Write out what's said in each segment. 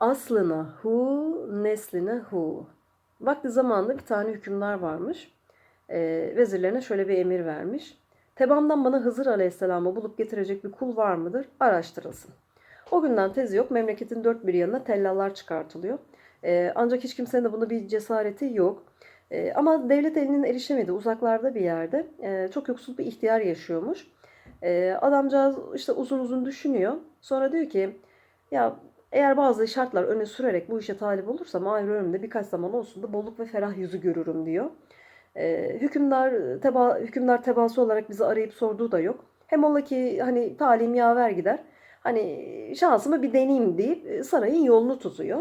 Aslına hu, nesline hu. Vakti zamanında bir tane hükümdar varmış. Ee, vezirlerine şöyle bir emir vermiş. Tebamdan bana Hızır Aleyhisselam'ı bulup getirecek bir kul var mıdır? Araştırılsın. O günden tezi yok. Memleketin dört bir yanına tellallar çıkartılıyor. Ee, ancak hiç kimsenin de buna bir cesareti yok. Ee, ama devlet elinin erişemedi uzaklarda bir yerde. Ee, çok yoksul bir ihtiyar yaşıyormuş. Ee, adamcağız işte uzun uzun düşünüyor. Sonra diyor ki ya eğer bazı şartlar öne sürerek bu işe talip olursam ayrı önümde birkaç zaman olsun da bolluk ve ferah yüzü görürüm diyor. Ee, hükümdar teba, hükümdar tebaası olarak bizi arayıp sorduğu da yok. Hem ola ki hani talim yaver gider. Hani şansımı bir deneyeyim deyip sarayın yolunu tutuyor.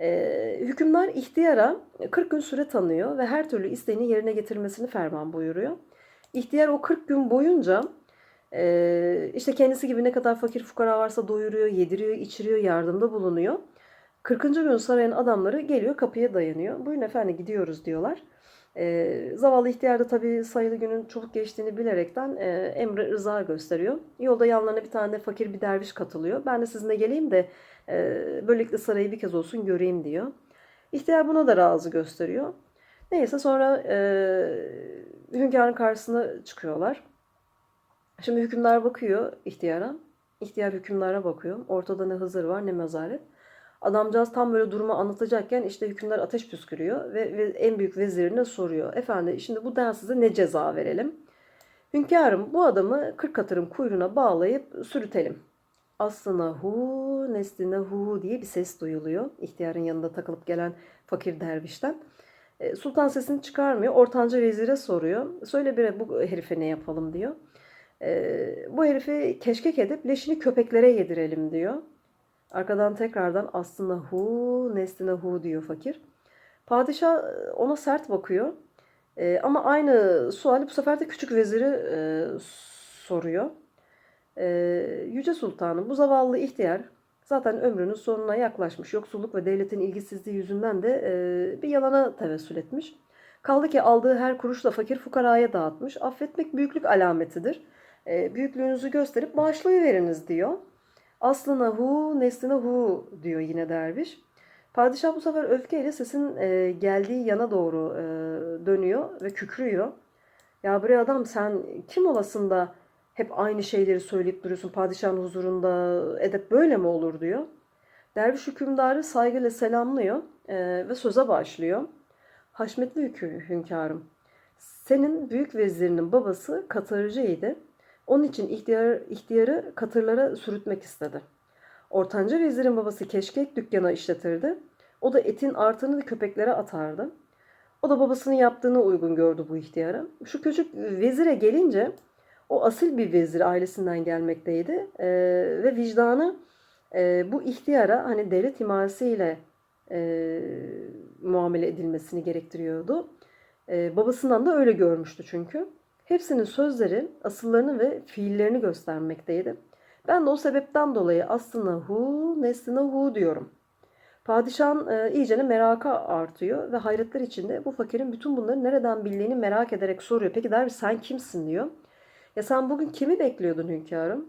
Ee, hükümdar ihtiyara 40 gün süre tanıyor ve her türlü isteğini yerine getirmesini ferman buyuruyor. İhtiyar o 40 gün boyunca e, işte kendisi gibi ne kadar fakir fukara varsa doyuruyor, yediriyor, içiriyor, yardımda bulunuyor. 40. gün sarayın adamları geliyor kapıya dayanıyor. Buyurun efendim gidiyoruz diyorlar. Zavallı ihtiyar da tabii sayılı günün çabuk geçtiğini bilerekten e, emre rıza gösteriyor. Yolda yanlarına bir tane fakir bir derviş katılıyor. Ben de sizinle geleyim de böylelikle sarayı bir kez olsun göreyim diyor. İhtiyar buna da razı gösteriyor. Neyse sonra e, hünkârın karşısına çıkıyorlar. Şimdi hükümdar bakıyor ihtiyara. İhtiyar hükümdara bakıyor. Ortada ne Hızır var ne mezaret. Adamcağız tam böyle durumu anlatacakken işte hükümdar ateş püskürüyor ve, ve en büyük vezirine soruyor. Efendi şimdi bu densize ne ceza verelim? Hünkârım bu adamı kırk katırın kuyruğuna bağlayıp sürütelim. Aslına hu, nesline hu diye bir ses duyuluyor. İhtiyarın yanında takılıp gelen fakir dervişten. E, Sultan sesini çıkarmıyor. Ortanca vezire soruyor. Söyle bir bu herife ne yapalım diyor. E, bu herifi keşkek edip leşini köpeklere yedirelim diyor. Arkadan tekrardan aslında hu, nesline hu diyor fakir. Padişah ona sert bakıyor. E, ama aynı suali bu sefer de küçük veziri e, soruyor. E, Yüce Sultanım bu zavallı ihtiyar zaten ömrünün sonuna yaklaşmış. Yoksulluk ve devletin ilgisizliği yüzünden de e, bir yalana tevessül etmiş. Kaldı ki aldığı her kuruşla fakir fukaraya dağıtmış. Affetmek büyüklük alametidir. E, büyüklüğünüzü gösterip bağışlayıveriniz diyor. Aslına hu, nesline hu diyor yine derviş. Padişah bu sefer öfkeyle sesin e, geldiği yana doğru e, dönüyor ve kükrüyor. Ya bre adam sen kim olasın da hep aynı şeyleri söyleyip duruyorsun padişahın huzurunda edep böyle mi olur diyor. Derviş hükümdarı saygıyla selamlıyor ve söze başlıyor. Haşmetli hükü, hünkârım, senin büyük vezirinin babası Katarcıydı. Onun için ihtiyar, ihtiyarı katırlara sürütmek istedi. Ortanca vezirin babası keşkek dükkanı işletirdi. O da etin artını köpeklere atardı. O da babasının yaptığını uygun gördü bu ihtiyara. Şu küçük vezire gelince o asil bir vezir ailesinden gelmekteydi ee, ve vicdanı e, bu ihtiyara hani devlet himayesiyle e, muamele edilmesini gerektiriyordu. E, babasından da öyle görmüştü çünkü. Hepsinin sözleri asıllarını ve fiillerini göstermekteydi. Ben de o sebepten dolayı aslında hu, nesline hu diyorum. Padişahın e, iyicene meraka artıyor ve hayretler içinde bu fakirin bütün bunları nereden bildiğini merak ederek soruyor. Peki derviş sen kimsin diyor. Ya sen bugün kimi bekliyordun hünkârım?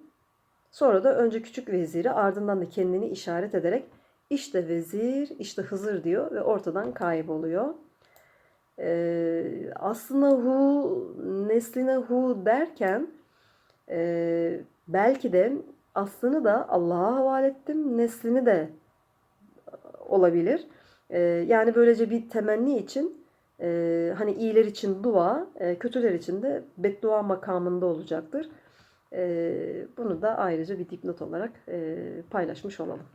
Sonra da önce küçük veziri ardından da kendini işaret ederek işte vezir, işte Hızır diyor ve ortadan kayboluyor. Ee, aslında hu, nesline hu derken e, belki de aslını da Allah'a havale ettim, neslini de olabilir. E, yani böylece bir temenni için e, hani iyiler için dua, e, kötüler için de beddua makamında olacaktır. E, bunu da ayrıca bir dipnot olarak e, paylaşmış olalım.